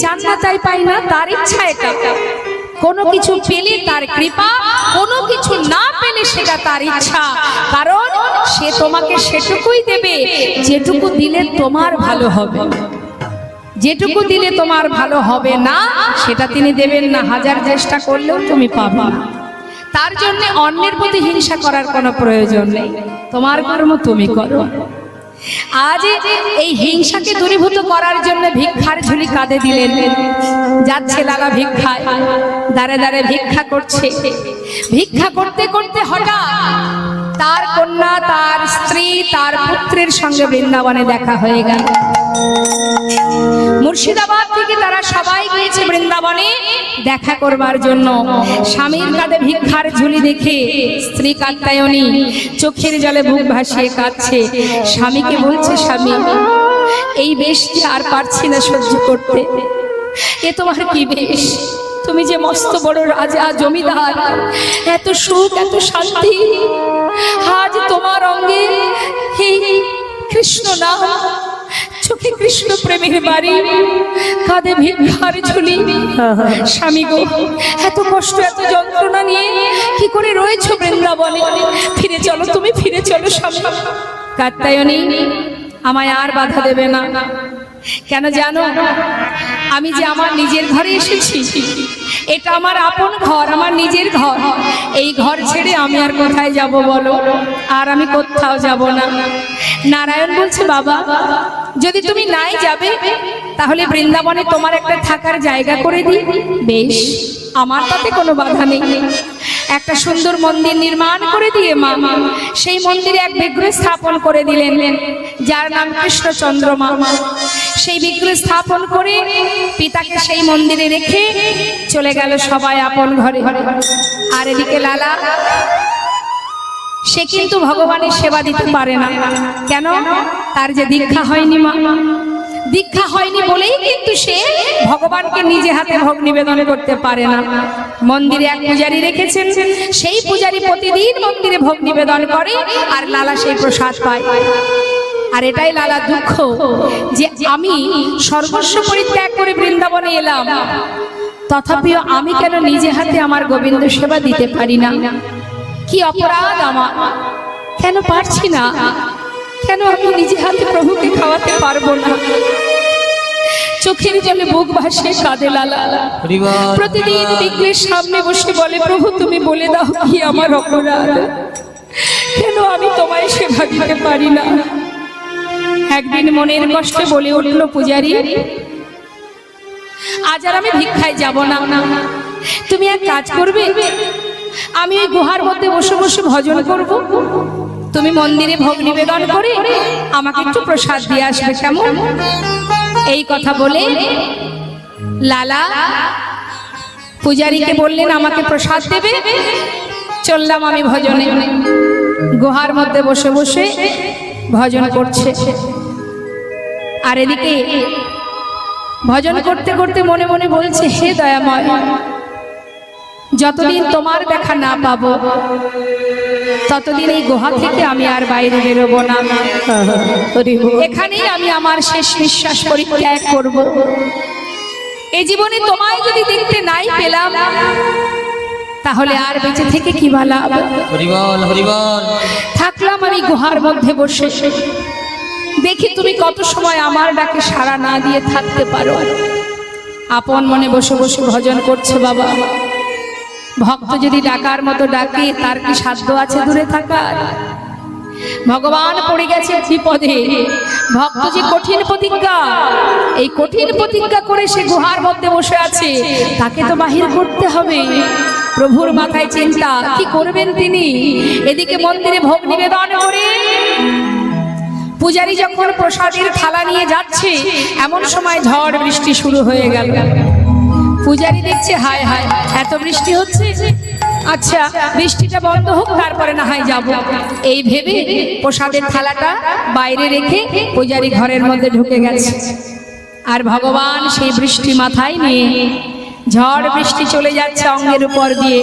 চান তাই পাই না, তার ইচ্ছা এটা। কোনো কিছু পেলে তার কৃপা, কোনো কিছু না পেলে সেটা তার ইচ্ছা। কারণ সে তোমাকে সেটুকুই দেবে, যেটুকু দিলে তোমার ভালো হবে। যেটুকু দিলে তোমার ভালো হবে না, সেটা তিনি দেবেন না। হাজার চেষ্টা করলেও তুমি পাবে না। তার জন্য অন্যের প্রতি হিংসা করার কোনো প্রয়োজন নেই। তোমার কর্ম তুমি করো। আজ এই হিংসাকে দূরীভূত করার জন্য ভিক্ষার ঝুলি কাঁধে দিলেন। যাচ্ছে লালা ভিক্ষায়। দাঁড়ে দাঁড়ে ভিক্ষা করছে। ভিক্ষা করতে করতে হঠাৎ তার কন্যা, তার স্ত্রী, তার পুত্রের সঙ্গে বৃন্দাবনে দেখা হয়ে গেল। মুর্শিদাবাদ থেকে তারা সবাই গিয়েছে বৃন্দাবনে দেখা করবার জন্য। স্বামীর কাঁধে ভিক্ষার ঝুলি দেখে স্ত্রী কাত্তায়নী চোখের জলে বুক ভাসিয়ে কাঁদছে। স্বামীকে বলছে, স্বামী, এই বেশটি আর পারছি না সহ্য করতে। এ তোমার কি বেশ? তুমি যে মস্ত বড় রাজা, জমিদার, এত সুখ, এত শান্তি। আজ তোমার অঙ্গে কৃষ্ণ না চোখে কৃষ্ণ প্রেমের বাড়ি। কাঁধে ভিক্ষার ঝুলি। স্বামী গো, এত কষ্ট, এত যন্ত্রণা নিয়ে কি করে রয়েছো বৃন্দাবনে? ফিরে চলো তুমি, ফিরে চলো স্বামী। কাত্তায়নী আমায় আর বাধা দেবে না। কেন জানো? আমি যে আমার নিজের ঘরে এসেছি, এটা আমার আপন ঘর, আমার নিজের ঘর। এই ঘর ছেড়ে আমি আর কোথায় যাব বলো? আর আমি কোথাও যাব না। নারায়ণ বলছে, বাবা, যদি তুমি নাই যাবে, তাহলে বৃন্দাবনে তোমার একটা থাকার জায়গা করে দিই। বেশ, আমার তাতে কোনো বাধা নেই। একটা সুন্দর মন্দির নির্মাণ করে দিয়ে মা, সেই মন্দিরে এক বিগ্রহ স্থাপন করে দিলেন, যার নাম কৃষ্ণচন্দ্র মা সেই বিগ্রহ স্থাপন করে পিতাকে সেই মন্দিরে রেখে চলে গেল সবাই আপন ঘরে। ঘরে আর এদিকে লালা, সে কিন্তু ভগবানের সেবা দিতে পারে না। কেন? তার যে দীক্ষা হয়নি মা। দীক্ষা হয়নি বলেই কিন্তু সে ভগবানকে নিজে হাতে ভোগ নিবেদন করতে পারে না। মন্দিরে এক পূজারি রেখেছেন, সেই পূজারি প্রতিদিন মন্দিরে ভোগ নিবেদন করে আর লালা সেই প্রসাদ পায়। আর এটাই লালা দুঃখ যে আমি সর্বস্ব পরিত্যাগ করে বৃন্দাবনে এলাম। তথাপিও আমি কেন নিজে হাতে আমার গোবিন্দ সেবা দিতে পারি না? কি অপরাধ আমার? কেন পারছি না? কেন আমি নিজে হাতে প্রভুকে খাওয়াতে পারব না? চোখের জলে বুক ভাসে কাঁদে লালা। প্রতিদিন বিঘ্নের সামনে বসে বলে প্রভু তুমি বলে দাও কি আমার অপরাধ? কেন আমি তোমায় সেবা দিতে পারি না? একদিন মনের কষ্টে বলে উঠল পূজারি, আজ আর আমি ভিক্ষায় যাব না। তুমি এক কাজ করবে, আমি ওই গুহার মধ্যে বসে বসে ভজন করব। তুমি মন্দিরে ভোগ নিবেদন করে আমাকে একটু প্রসাদ দিয়ে আসবে কেমন? এই কথা বলে লালা পূজারীকে বললেন, আমাকে প্রসাদ দেবে? চললাম আমি ভজনে। গুহার মধ্যে বসে বসে ভজন করছে। আর এদিকে ভজন করতে করতে মনে মনে বলছে হে দয়াময় যতদিন তোমার দেখা না পাবো ততদিন এই গুহা থেকে আমি আর বাইরে বেরোবো না। এখানেই আমি আমার শেষ নিঃশ্বাস পরিত্যাগ করব। এই জীবনে তোমায় যদি দেখতে নাই পেলাম তাহলে আর বেঁচে থেকে কি ভালো থাকলাম আমি গুহার মধ্যে বসে। দেখি তুমি কত সময় আমার ডাকে সাড়া না দিয়ে থাকতে পারো। আপন মনে বসে বসে ভজন করছে বাবা। ভক্ত যদি ডাকার মতো ডাকে, তার কি সাধ্য আছে দূরে থাকার? ভগবান পড়ে গেছে বিপদে। ভক্ত যে কঠিন প্রতিজ্ঞা, এই কঠিন প্রতিজ্ঞা করে সে গুহার মধ্যে বসে আছে। তাকে তো বাহির করতে হবে। প্রভুর মাথায় চিন্তা, কি করবেন তিনি? এদিকে মন্দিরে ভোগ নিবেদন করে পূজারি যখন প্রসাদের থালা নিয়ে যাচ্ছে, এমন সময় ঝড় বৃষ্টি শুরু হয়ে গেল। পূজারি দেখছে, হায় হায়, এত বৃষ্টি হচ্ছে আচ্ছা বৃষ্টিটা বন্ধ হোক, তারপরে না হয় যাব। এই ভেবে প্রসাদের থালাটা বাইরে রেখে পূজারি ঘরের মধ্যে ঢুকে গেছে। আর ভগবান সেই বৃষ্টি মাথায় নিয়ে ঝড় বৃষ্টি চলে যাচ্ছে অঙ্গের উপর দিয়ে।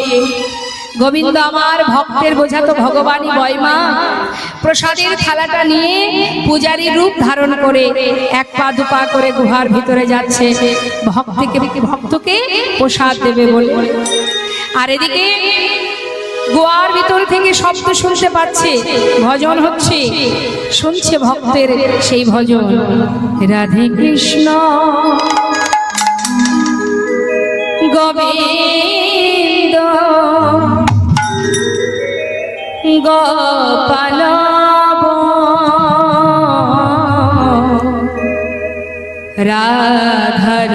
গোবিন্দ আমার ভক্তের বোঝা তো ভগবানই বয়মা প্রসাদের থালাটা নিয়ে পূজারী রূপ ধারণ করে এক পা দু পা করে গুহার ভিতরে যাচ্ছে। ভক্তকে ভক্তকে প্রসাদ দেবে বলে। আর এদিকে গোয়ার ভিতর থেকে শব্দ শুনতে পাচ্ছে। ভজন হচ্ছে। শুনছে ভক্তের সেই ভজন। রাধে কৃষ্ণ। গোবিন্দ। গোপাল রাধার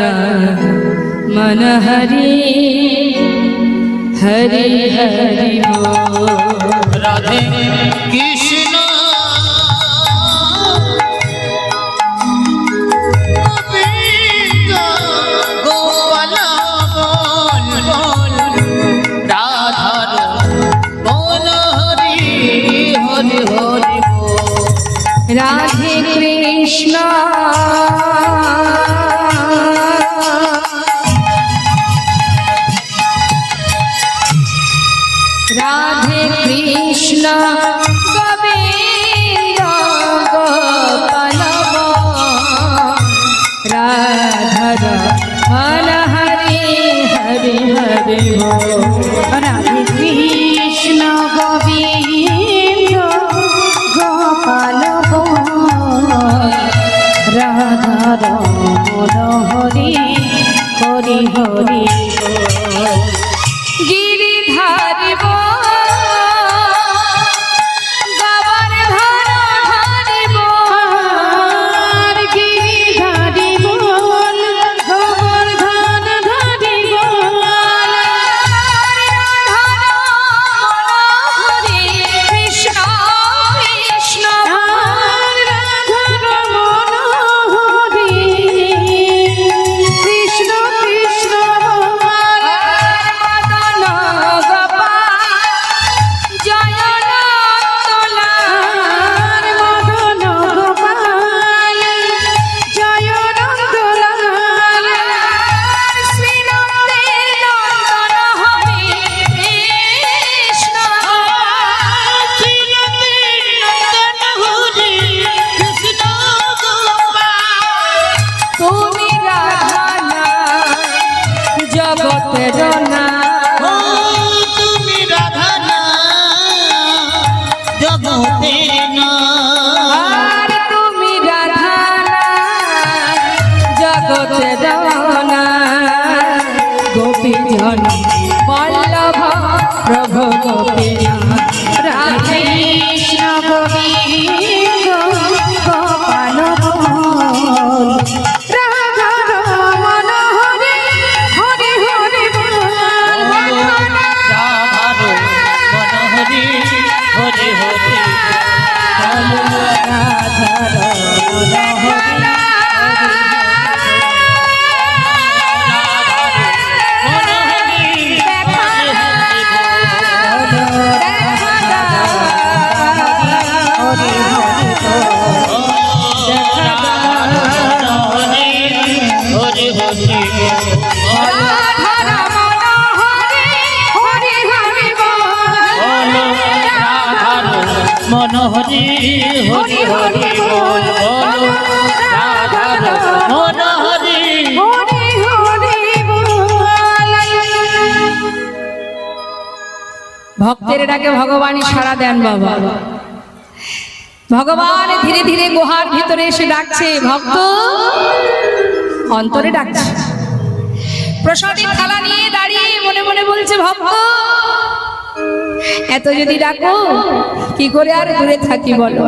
মনহরি হরি হরি রাধে কৃষ্ণ। রাধে কৃষ্ণ, গোবিন্দ গোপাল রাধর হর হরি হরি হরি রাধে কৃষ্ণ, গোবিন্দ গোপাল রাধা হরি হরি হরি মনোহরি হরি হরি বল বলো রাধার মনোহরি ভক্তের ডাকে ভগবানই সারা দেন বাবা। ভগবান ধীরে ধীরে গুহার ভিতরে এসে ডাকছে ভক্ত অন্তরে ডাকছে। প্রসাদের থালা নিয়ে দাঁড়িয়ে মনে মনে বলছে ভক্ত এত যদি ডাকো, কি করে আর দূরে থাকি বলো?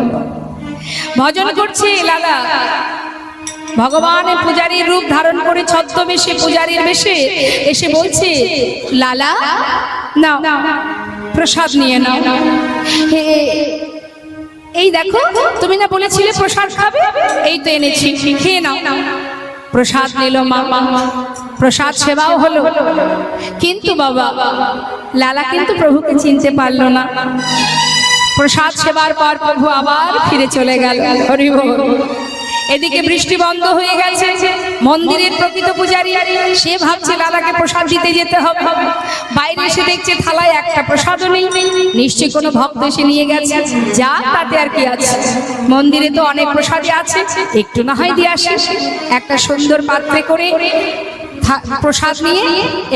ভজন করছে লালা। ভগবান পূজারীর রূপ ধারণ করে ছদ্মবেশে পূজারীর বেশে এসে বলছে, লালা, নাও, প্রসাদ নিয়ে নাও। এই দেখো, তুমি না বলেছিলে প্রসাদ খাবে? এই তো এনেছি, খেয়ে নাও। প্রসাদ নিল মা প্রসাদ সেবাও হলো। কিন্তু বাবা, লালা কিন্তু প্রভুকে চিনতে পারল না। প্রসাদ সেবার পর প্রভু আবার ফিরে চলে গেল। এদিকে বৃষ্টি বন্ধ হয়ে গেছে। মন্দিরের প্রকৃত পূজারি, সে ভাবছে লালাকে প্রসাদ দিতে যেতে হবে। বাইরে এসে দেখছে থালায় একটা প্রসাদও নেই। নিশ্চয়ই কোনো ভক্ত এসে নিয়ে গেছে। যা তাতে আর কি আছে। মন্দিরে তো অনেক প্রসাদই আছে। একটু না হয় দিয়ে আসে। একটা সুন্দর পাত্রে করে প্রসাদ নিয়ে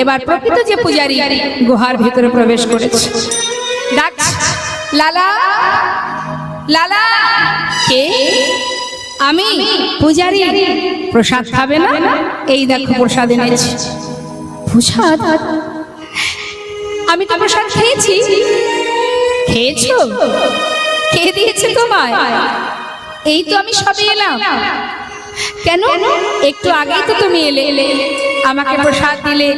এবার প্রকৃত যে পূজারি গুহার ভিতরে প্রবেশ করেছে। ডাক, লালা লালা, কে? আমি পূজারি। প্রসাদ খাবে না? এই দেখো প্রসাদ এনেছি। প্রসাদ? আমি তো প্রসাদ খেয়েছি। খেয়েছো? খেয়ে দিয়েছে তোমায়? এই তো আমি সবে এলাম। কেন? একটু আগেই তো তুমি এলে। আমাকে প্রসাদ দিলে।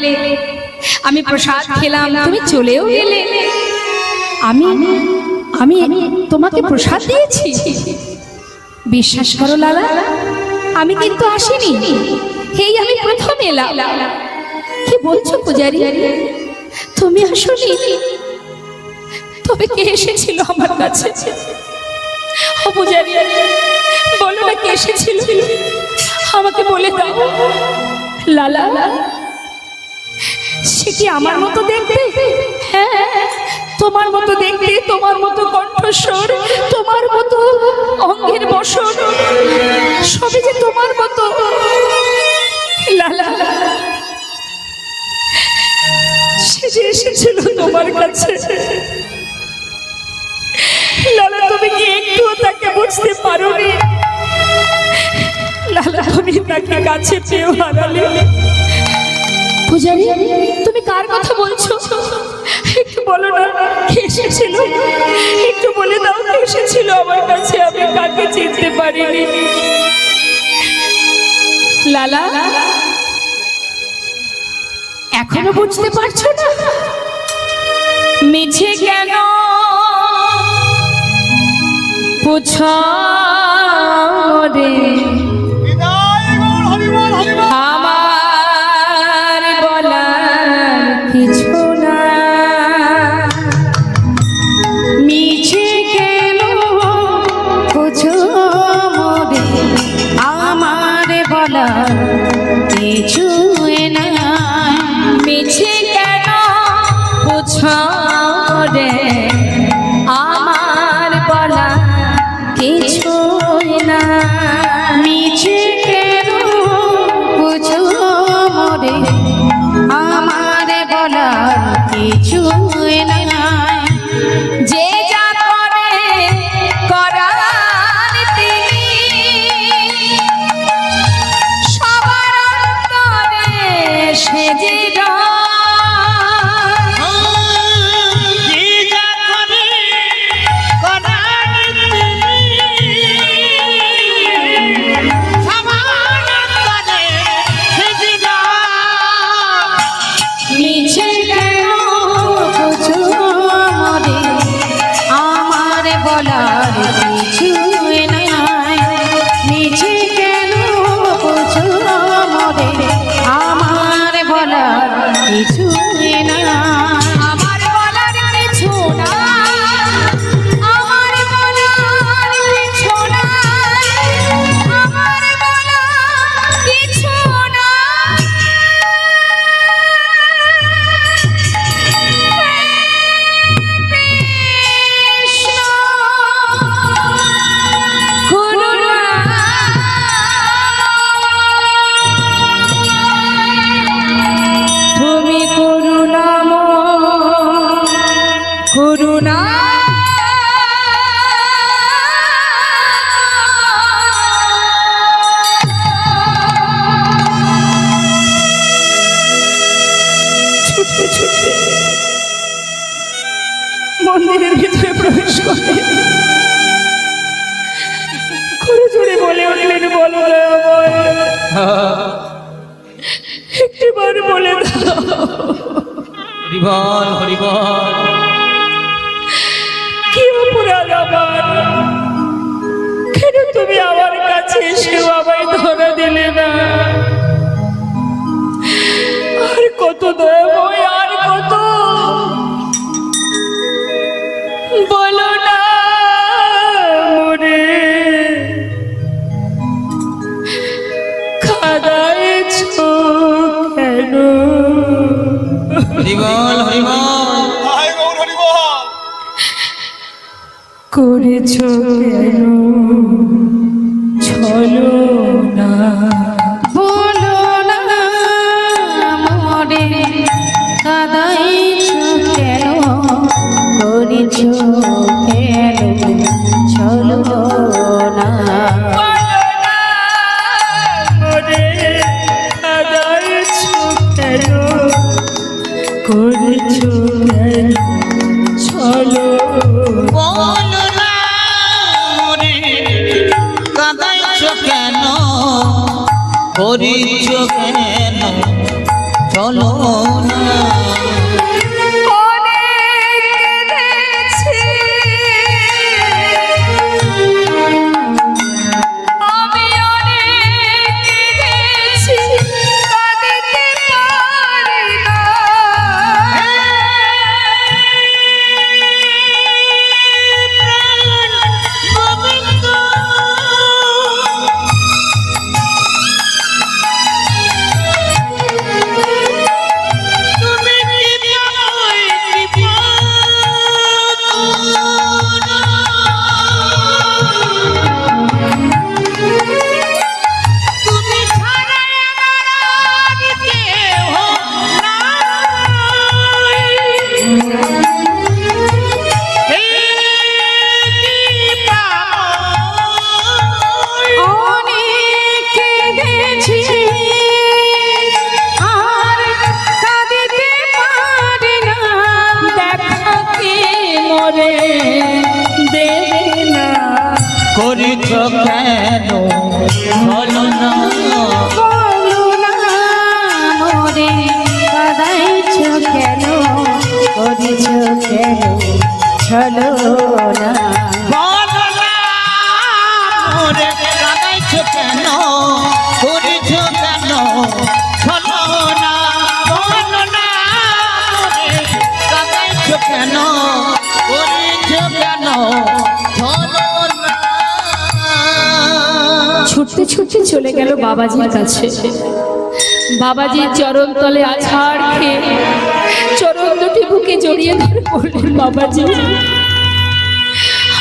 আমি প্রসাদ খেলাম। তুমি চলেও গেলে। আমি আমি তোমাকে প্রসাদ দিয়েছি। বিশ্বাস করো লালা, আমি কিন্তু আসিনি। হেই, আমি প্রথম এলাম। কি বলছো পূজারি? তুমি আসনি? তবে কে এসেছিল আমার কাছে? পূজারি বলো না কে এসেছিল? আমাকে বলে দাও। লালা, সে কি আমার মতো দেখতে হ্যাঁ তোমার মতো দেখতে, তোমার মতো কণ্ঠস্বর, তোমার মতো অঙ্গের বসন সবই যে তোমার মতো। লালা, সে যে এসেছিল তোমার কাছে। লালা, তুমি কি একটুও তাকে বুঝতে পারোনি? লালা তুমি তাকে কাছে পেয়েও হারালে পূজারি তুমি কার কথা বলছো? একটু বলো না কে এসেছিল? একটু বলে দাও কে এসেছিল আমার কাছে? আমি কাকে চিনতে পারিনি। লালা এখনও বুঝতে পারছ না? মিছে কেন? পুছ রে। ছুটতে ছুটতে মন্দিরের ভিতরে প্রবেশ করে। বলে উঠলেন বলো একটিবার বলে হরিবল হরিবল। কি অপরাধ আমার? কেন তুমি আমার কাছে এসেও আমায় ধরা করেছ কেন? হরিবল হরিবল। করেছ কেন? ছলো না। কেন? চলো না। চলো না কেন? করিছ কেন? ছুটতে ছুটতে চলে গেল বাবাজির কাছে। বাবাজির চরণ তলে আছাড় খেয়ে চরণ দুটি বুকে জড়িয়ে ধরে বললেন বাবাজি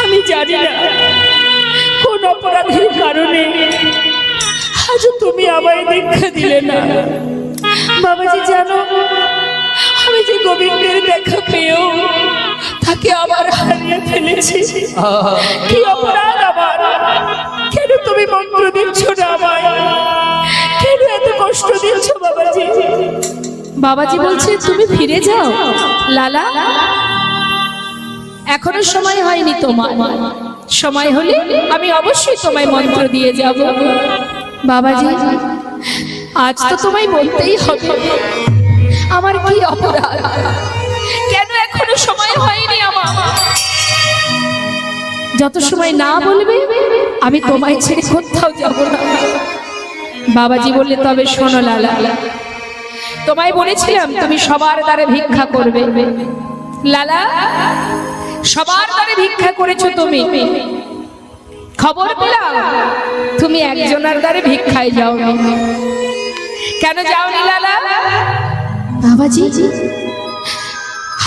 আমি জানি না কোন অপরাধের কারণে আজ তুমি আমায় দীক্ষা দিলে না। বাবাজি জানো আমি যে গোবিন্দের দেখা পেয়েও তাকে আবার হারিয়ে ফেলেছি। কি অপরাধ আমার? কেন তুমি মন্ত্র দিচ্ছ না আমায়? কেন এত কষ্ট দিচ্ছ বাবাজি? বাবাজি বলছে, তুমি ফিরে যাও, লালা। এখনও সময় হয়নি তোমার। সময় হলে আমি অবশ্যই তোমায় মন্ত্র দিয়ে যাব। বাবাজি, আজ তো তোমায় বলতেই হবে। আমার কি অপরাধ? কেন এখনও সময় হয়নি আমার? যত সময় না বলবে আমি তোমায় ছেড়ে কোথাও যাব না। বাবাজি বললে, তবে শোনো লালা, তোমায় বলেছিলাম তুমি সবার দ্বারে ভিক্ষা করবে। লালা, সবার দ্বারে ভিক্ষা করেছ তুমি। খবর পেলাম, তুমি একজনের দ্বারে ভিক্ষায় যাওনি। কেন যাওনি লালা? বাবাজি,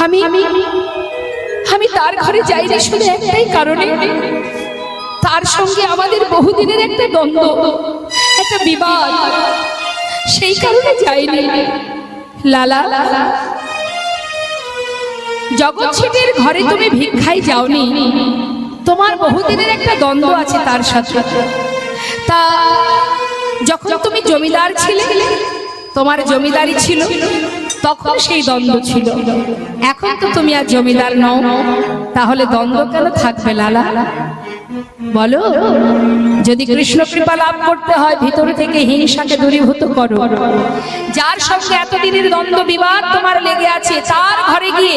আমি আমি তার ঘরে যাইনি শুনে একটাই কারণে। তার সঙ্গে আমাদের বহুদিনের একটা দ্বন্দ্ব, একটা বিবাদ। সেই কারণে যাইনি লালা, জগৎ ছেটের ঘরে তুমি ভিক্ষাই যাওনি। তোমার বহুদিনের একটা দ্বন্দ্ব আছে তার সাথে। তা যখন তুমি জমিদার ছিলে, তোমার জমিদারি ছিল, তখন সেই দ্বন্দ্ব ছিল। এখন তো তুমি আর জমিদার নও। তাহলে দ্বন্দ্ব কেন থাকবে, লালা? বলো যদি কৃষ্ণ কৃপা লাভ করতে হয় ভিতর থেকে হিংসাকে দূরীভূত করো। যার সঙ্গে এতদিনের দ্বন্দ্ব বিবাদ তোমার লেগে আছে তার ঘরে গিয়ে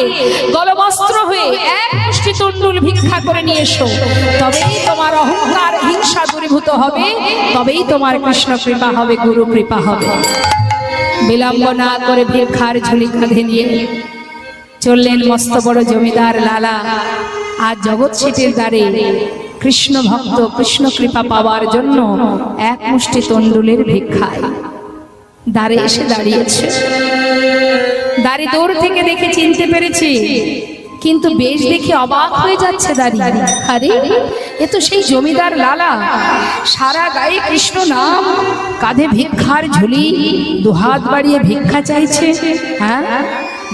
গলবস্ত্র হয়ে এক মুষ্টি তন্ডুল ভিক্ষা করে নিয়ে এসো। তবেই তোমার অহংকার হিংসা দূরীভূত হবে। তবেই তোমার কৃষ্ণ কৃপা হবে গুরু কৃপা হবে। বিলম্ব না করে ভিক্ষার ঝুলি কাঁধে নিয়ে চললেন মস্ত বড় জমিদার লালা। আর জগৎ ছিটের দ্বারে কৃষ্ণ ভক্ত কৃষ্ণ কৃপা পাওয়ার জন্য এক মুষ্টি তন্ডুলের ভিক্ষায়। দাঁড়ে এসে দাঁড়িয়েছে। দাঁড়ি দূর থেকে দেখে চিনতে পেরেছি। কিন্তু বেশ দেখে অবাক হয়ে যাচ্ছে দাড়ি। আরে, এ তো সেই জমিদার লালা। সারা গায়ে কৃষ্ণ নাম। কাঁধে ভিক্ষার ঝুলি। দুহাত বাড়িয়ে ভিক্ষা চাইছে। হ্যাঁ?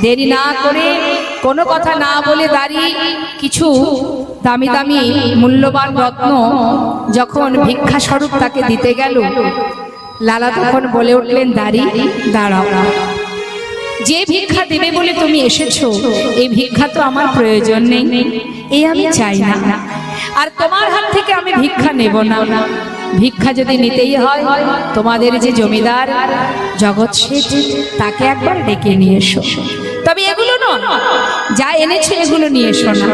দেরি না করে কোনো কথা না বলে দাঁড়িয়ে কিছু দামি দামি মূল্যবান রত্ন যখন ভিক্ষা স্বরূপ তাকে দিতে গেল, লালা তখন বলে উঠলেন, দাঁড়ি, দাঁড়াও। যে ভিক্ষা দেবে বলে তুমি এসেছ, এই ভিক্ষা তো আমার প্রয়োজন নেই। এই আমি চাই না। আর তোমার হাত থেকে আমি ভিক্ষা নেব না। ভিক্ষা যদি নিতেই হয়, তোমাদের যে জমিদার, জগৎ শেঠ তাকে একবার ডেকে নিয়ে এসো। তবে এগুলো নয় যা এনেছে এগুলো নিয়ে এসো না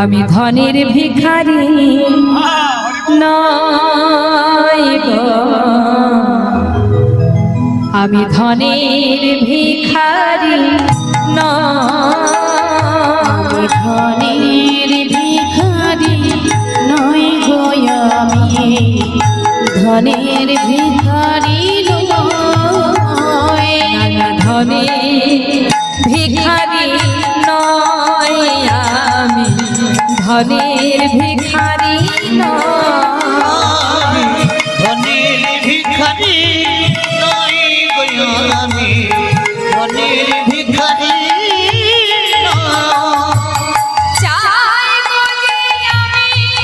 আমি ধনের ভিখারি আমি ধনের ভিখারি ধনের ভিখারি নয় গো ধনের ভিখারি নয়। ধনের ধনের ভিখারি ধনের ভিখারি নয় আমি। ধনের ভিখারি